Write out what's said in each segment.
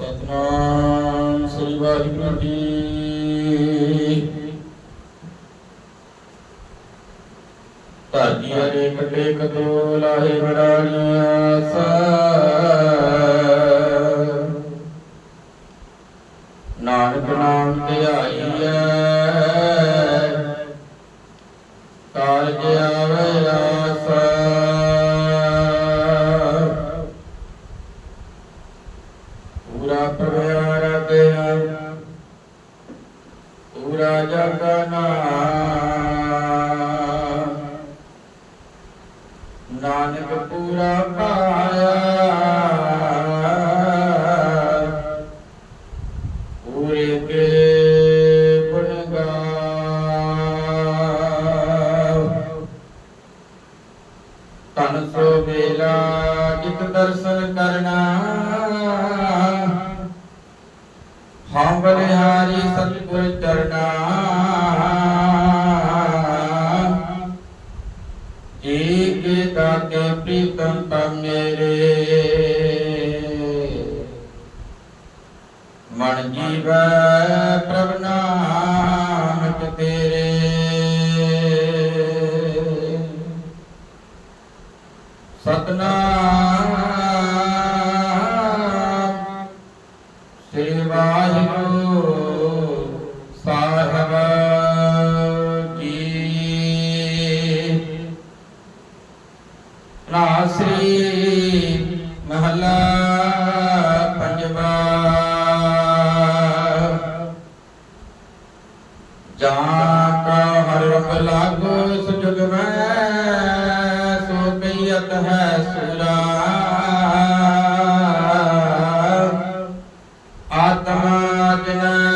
ਸਤਨਾਮ ਸ੍ਰੀ ਵਾਹਿਗੁਰੂ ਜੀ। ਧਰਤੀ ਅਰੇ ਕੱਟੇ ਕਦੋ ਲਾਹੇ ਬੜਾਣੀਆਂ ਸਾ ਨਾਨਕ ਨਾਮ ਧਿਆਈਐ ਜਗਨਾ ਨਾਨਕ ਪੂਰਾ ਪਾਇਆ। ਪੂਰੇ ਕੇ ਤਨ ਸੋ ਵੇਲਾ ਜਿਤ ਦਰਸ਼ਨ ਕਰਨਾ। ਹਾਂ, ਬਲਿਹਾਰੀ ਸਤਿਗੁਰ ਚਰਨਾ ਏਕ ਦਾਤੇ ਪ੍ਰੀਤਮ ਤਮ ਮਨ ਜੀਵੈ ਪ੍ਰਭ ਨਾਮ ਤੇਰੇ ਸਤਨਾਮ ਲਾਗੋ ਸੁਜਗ ਮੈਂ ਸੋ ਕਈਤ ਹੈ ਸੁਰਾ। ਆਤਮਾ ਜਿਨ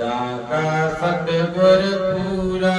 ਜਾ ਕਾ ਸਤਿਗੁਰ ਪੂਰਾ।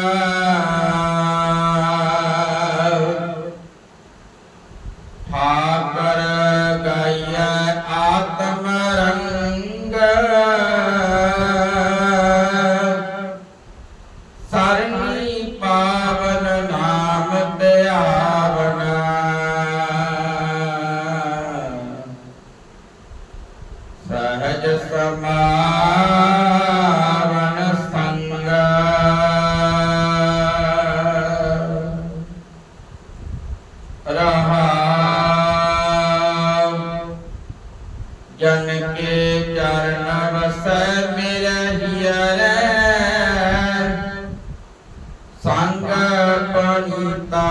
ਜਨ ਕੇ ਚਰਨ ਵਸੈ ਮੇਰਾ ਹਿਯਰੈ ਸੰਗ ਪਣੀਤਾ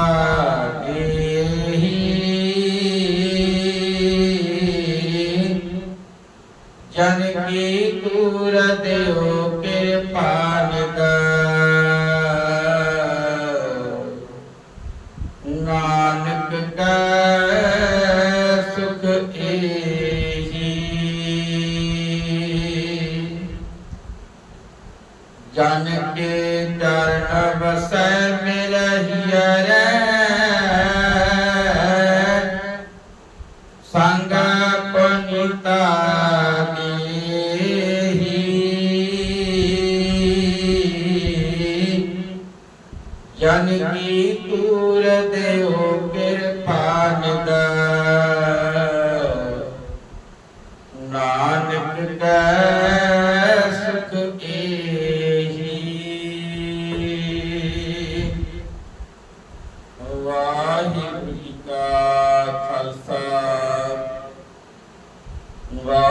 ਗੇਹੀ ਜਨ ਕੀ ਤੂਰ ਦਿਓ ਕਿਰਪਾ ਨਿਕ ਕੇ ਚਰਨ ਵਸੈ ਮਿਲਹਿਐ ਸੰਗ ਪਨਿਤਾ ਜਨ ਕੀ ਤੂਰ ਦਿਓ Wow.